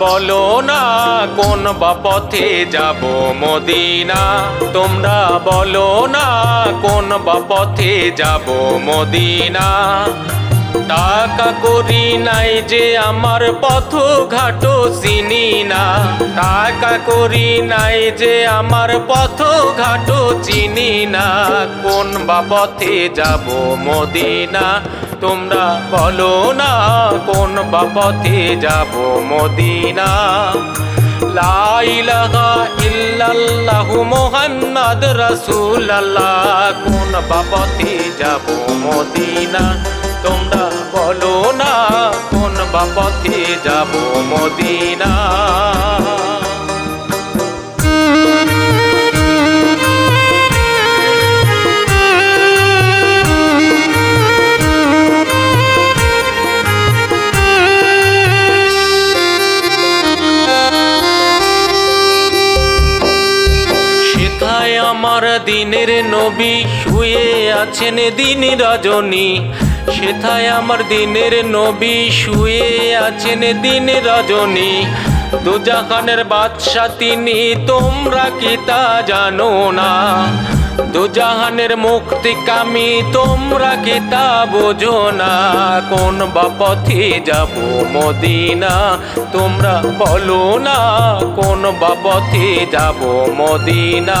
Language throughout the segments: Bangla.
বলো না, কোন বা পথে যাব মদিনা? তোমরা বলো না, কোন বা পথে যাব মদিনা? টাকা করি নাই যে আমার পথ ঘাটো চিনি না। টাকা করি নাই যে আমার পথ ঘাটো চিনি না। কোন বা পথে যাব মদিনা? তোমরা বলো না, কোন বা পথে যাব মদিনা? মুহাম্মাদ রাসূলুল্লাহ। কোন বা পথে যাব মদিনা? তোমরা বলো না, কোন বা পথে যাব মদিনা। আমার দিনের নবী শুয়ে আছেন দিন রজনী। সেথায় আমার দিনের নবী, শুয়ে আছেন দিন রজনী। দুজাহানের বাদশা তিনি, তোমরা কি তা জানো না? দুজাহানের মুক্তি কামি, তোমরা কি তা বোঝো না? কোন বা পথে যাব মদিনা, তোমরা বলো না। কোন বা পথে যাব মদিনা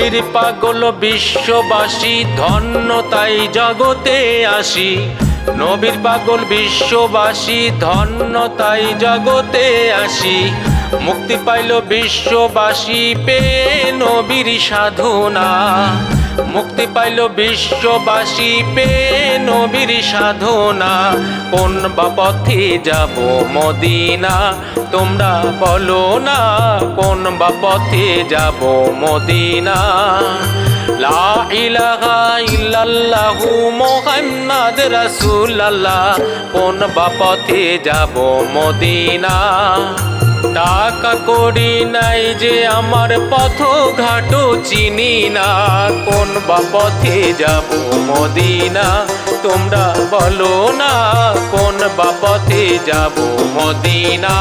নবীর পাগল বিশ্ববাসী ধন্য তাই জগতে আসি। নবীর পাগল বিশ্ববাসী, ধন্য তাই জগতে আসি। মুক্তি পাইল বিশ্ববাসী পে নবীর সাধনা। মুক্তি পাইল বিশ্ববাসী পে নবীর সাধনা। কোন বা পথে যাব মদিনা, তোমরা বলো না, কোন বা পথে যাব মদিনা। লা ইলাহা ইল্লাল্লাহু মুহাম্মাদ রাসূলুল্লাহ, কোন বা পথে যাব মদিনা? টাকা করি নাই যে আমার পথ ঘাটো চিনি না। কোন বা পথে যাব মদিনা? তোমরা বলো না, কোন বা পথে যাব মদিনা?